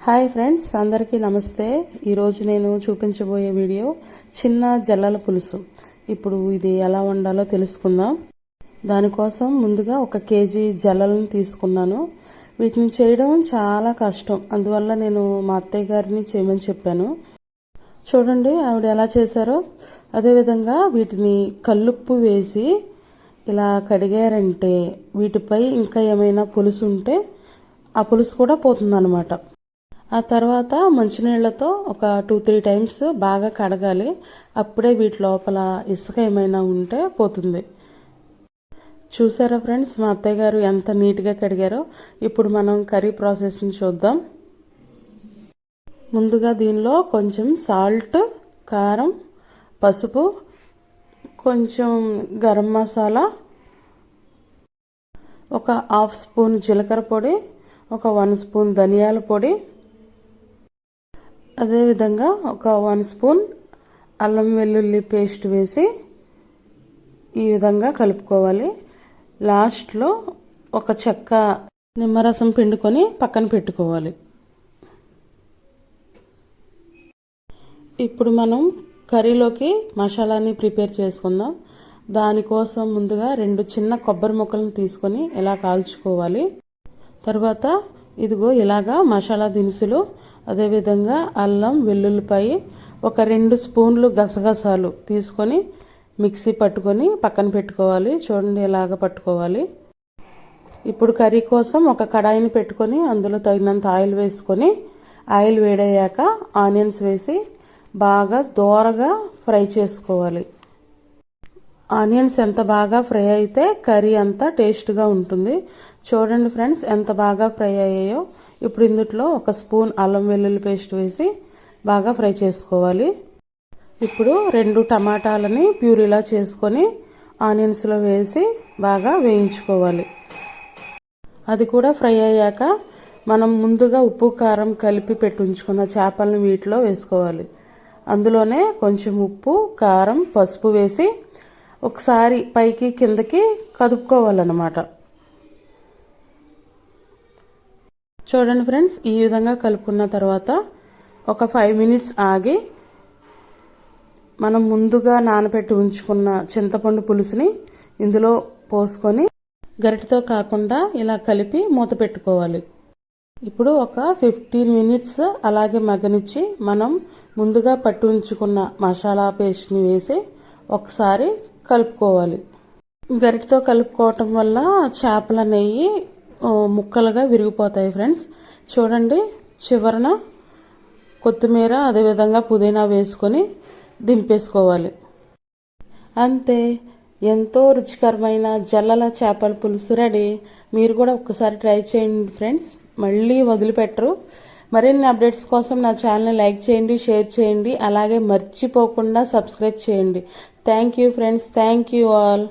Hi friends అందరికీ నమస్తే. ఈరోజు నేను చూపించబోయే వీడియో చిన్న జల్లల పులుసు. ఇప్పుడు ఇది ఎలా వండాలో తెలుసుకుందాం. దానికోసం ముందుగా ఒక కేజీ జల్లలను తీసుకున్నాను. వీటిని చేయడం చాలా కష్టం. అందువల్ల నేను మా అత్తయ్య గారిని చేయమని చెప్పాను. చూడండి ఆవిడ ఎలా చేశారో. అదేవిధంగా వీటిని కల్లుప్పు వేసి ఇలా కడిగారంటే వీటిపై ఇంకా ఏమైనా పులుసు ఉంటే ఆ పులుసు కూడా పోతుందన్నమాట. ఆ తర్వాత మంచినీళ్ళతో ఒక టూ త్రీ టైమ్స్ బాగా కడగాలి. అప్పుడే వీటి లోపల ఇసుక ఏమైనా ఉంటే పోతుంది. చూసారా ఫ్రెండ్స్ మా అత్తయ్య గారు ఎంత నీట్గా కడిగారో. ఇప్పుడు మనం కర్రీ ప్రాసెస్ని చూద్దాం. ముందుగా దీనిలో కొంచెం సాల్ట్ కారం పసుపు కొంచెం గరం మసాలా ఒక హాఫ్ స్పూన్ జీలకర్ర పొడి ఒక వన్ స్పూన్ ధనియాల పొడి అదేవిధంగా ఒక వన్ స్పూన్ అల్లం వెల్లుల్లి పేస్ట్ వేసి ఈ విధంగా కలుపుకోవాలి. లాస్ట్లో ఒక చెక్క నిమ్మరసం పిండుకొని పక్కన పెట్టుకోవాలి. ఇప్పుడు మనం కర్రీలోకి మసాలాని ప్రిపేర్ చేసుకుందాం. దానికోసం ముందుగా రెండు చిన్న కొబ్బరి ముక్కలను తీసుకొని ఇలా కాల్చుకోవాలి. తర్వాత ఇదిగో ఇలాగా మసాలా దినుసులు అదేవిధంగా అల్లం వెల్లుల్లిపాయి ఒక రెండు స్పూన్లు గసగసాలు తీసుకొని మిక్సీ పట్టుకొని పక్కన పెట్టుకోవాలి. చూడండి ఇలాగ పట్టుకోవాలి. ఇప్పుడు కర్రీ కోసం ఒక కడాయిని పెట్టుకొని అందులో తగినంత ఆయిల్ వేసుకొని ఆయిల్ వేడయ్యాక ఆనియన్స్ వేసి బాగా దోరగా ఫ్రై చేసుకోవాలి. ఆనియన్స్ ఎంత బాగా ఫ్రై అయితే కర్రీ అంతా టేస్ట్గా ఉంటుంది. చూడండి ఫ్రెండ్స్ ఎంత బాగా ఫ్రై అయ్యాయో. ఇప్పుడు ఇందుట్లో ఒక స్పూన్ అల్లం వెల్లుల్లి పేస్ట్ వేసి బాగా ఫ్రై చేసుకోవాలి. ఇప్పుడు రెండు టమాటాలని ప్యూరీలా చేసుకొని ఆనియన్స్లో వేసి బాగా వేయించుకోవాలి. అది కూడా ఫ్రై అయ్యాక మనం ముందుగా ఉప్పు కారం కలిపి పెట్టుంచుకున్న చేపలను వీటిలో వేసుకోవాలి. అందులోనే కొంచెం ఉప్పు కారం పసుపు వేసి ఒకసారి పైకి కిందకి కదుపుకోవాలన్నమాట. చూడండి ఫ్రెండ్స్ ఈ విధంగా కలుపుకున్న తర్వాత ఒక ఫైవ్ మినిట్స్ ఆగి మనం ముందుగా నానబెట్టి ఉంచుకున్న చింతపండు పులుసుని ఇందులో పోసుకొని గరిటతో కాకుండా ఇలా కలిపి మూత పెట్టుకోవాలి. ఇప్పుడు ఒక ఫిఫ్టీన్ మినిట్స్ అలాగే మగ్గనిచ్చి మనం ముందుగా పట్టి ఉంచుకున్న మసాలా పేస్ట్ని వేసి ఒకసారి కలుపుకోవాలి. గరిటతో కలుపుకోవటం వల్ల చేపల నెయ్యి ముక్కలుగా విరిగిపోతాయి ఫ్రెండ్స్. చూడండి చివరన కొత్తిమీర అదేవిధంగా పుదీనా వేసుకొని దింపేసుకోవాలి. అంతే ఎంతో రుచికరమైన జల్లల చేపల పులుసు రెడీ. మీరు కూడా ఒక్కసారి ట్రై చేయండి ఫ్రెండ్స్. మళ్ళీ వదిలిపెట్టరు. మరిన్ని అప్డేట్స్ కోసం నా ఛానల్ని లైక్ చేయండి షేర్ చేయండి అలాగే మర్చిపోకుండా సబ్స్క్రైబ్ చేయండి. Thank you friends thank you all.